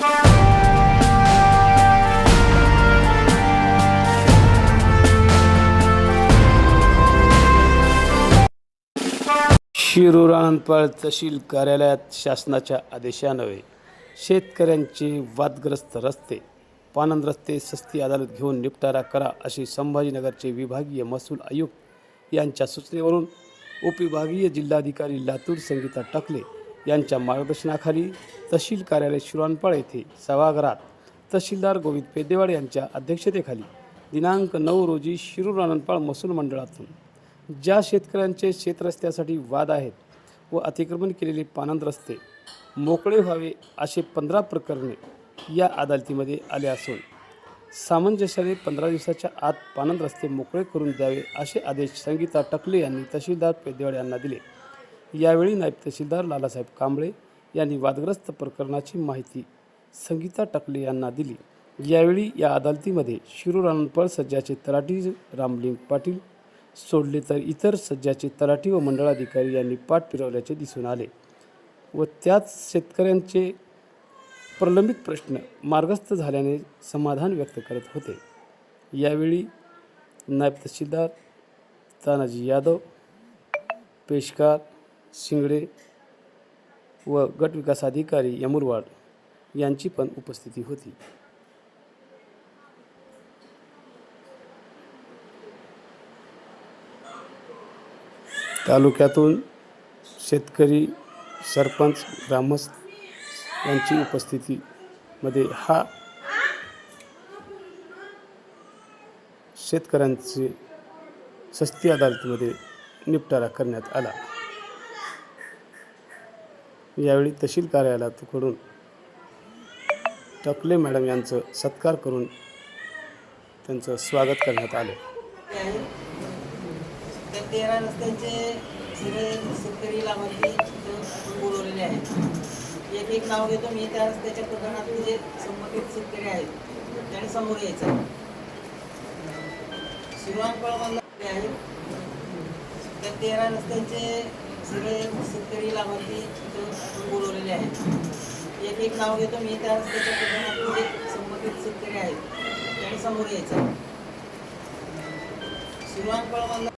शिरूर आनंदपाळ तहसील कार्यालयात शासनाच्या आदेशान्वये शेतकऱ्यांचे वादग्रस्त रस्ते पानंद रस्ते सस्ती अदालत घेऊन निपटारा करा अशी संभाजीनगरचे विभागीय महसूल आयुक्त यांच्या सूचनेवरून उपविभागीय जिल्हाधिकारी लातूर संगीता टकले यांच्या मार्गदर्शनाखाली तहसील कार्यालय शिराणपाळ येथे सभागृहात तहसीलदार गोविंद पेदेवाड यांच्या अध्यक्षतेखाली दिनांक नऊ रोजी शिरूर आनंदपाळ महसूल मंडळातून ज्या शेतकऱ्यांचे शेतरस्त्यासाठी वाद आहेत व अतिक्रमण केलेले पानंद रस्ते मोकळे व्हावे असे पंधरा प्रकरणे या अदालतीमध्ये आले असून सामंजस्याने पंधरा दिवसाच्या आत पानंद रस्ते मोकळे करून द्यावे असे आदेश संगीता टकले यांनी तहसीलदार पेदेवाड यांना दिले. यावेळी नायब तहसीलदार लालासाहेब कांबळे यांनी वादग्रस्त प्रकरणाची माहिती संगीता टकले यांना दिली. यावेळी या अदालतीमध्ये शिरूर सज्जाचे तलाठी रामलिंग पाटील सोडले तर इतर सज्जाचे तलाठी व मंडळाधिकारी यांनी पाठ फिरवल्याचे दिसून आले व त्याच शेतकऱ्यांचे प्रलंबित प्रश्न मार्गस्थ झाल्याने समाधान व्यक्त करत होते. यावेळी नायब तहसीलदार तानाजी यादव पेशकार शिंगडे व गट विकास अधिकारी यमुरवाड यांची पण उपस्थिती होती. तालुक्यातून शेतकरी सरपंच ग्रामस्थ यांची उपस्थितीमध्ये हा शेतकऱ्यांचे सस्ती अदालतीमध्ये निपटारा करण्यात आला. यावेळी तहसील कार्यालयाकडून टकले मॅडम यांचं सत्कार करून त्यांचं स्वागत करण्यात आलं. आहे त्या तेरा रस्त्यांचे सगळे शेतकरी लाभार्थी बोलवलेले आहेत. एक एक नाव घेतो मी त्या रस्त्याच्या प्रकरणातले जे म्हणजे संबंधित शेतकरी आहेत. त्यांनी समोर यायचं आहे. शिरवानपळमधलं ते आहे. त्या तेरा रस्त्यांचे सगळे शेतकरी लाभार्थी तिथं बोलवलेले आहेत. एक एक नाव घेतो मी त्या त्याच्या जे संबंधित शेतकरी आहेत त्यांनी समोर यायचं. आहे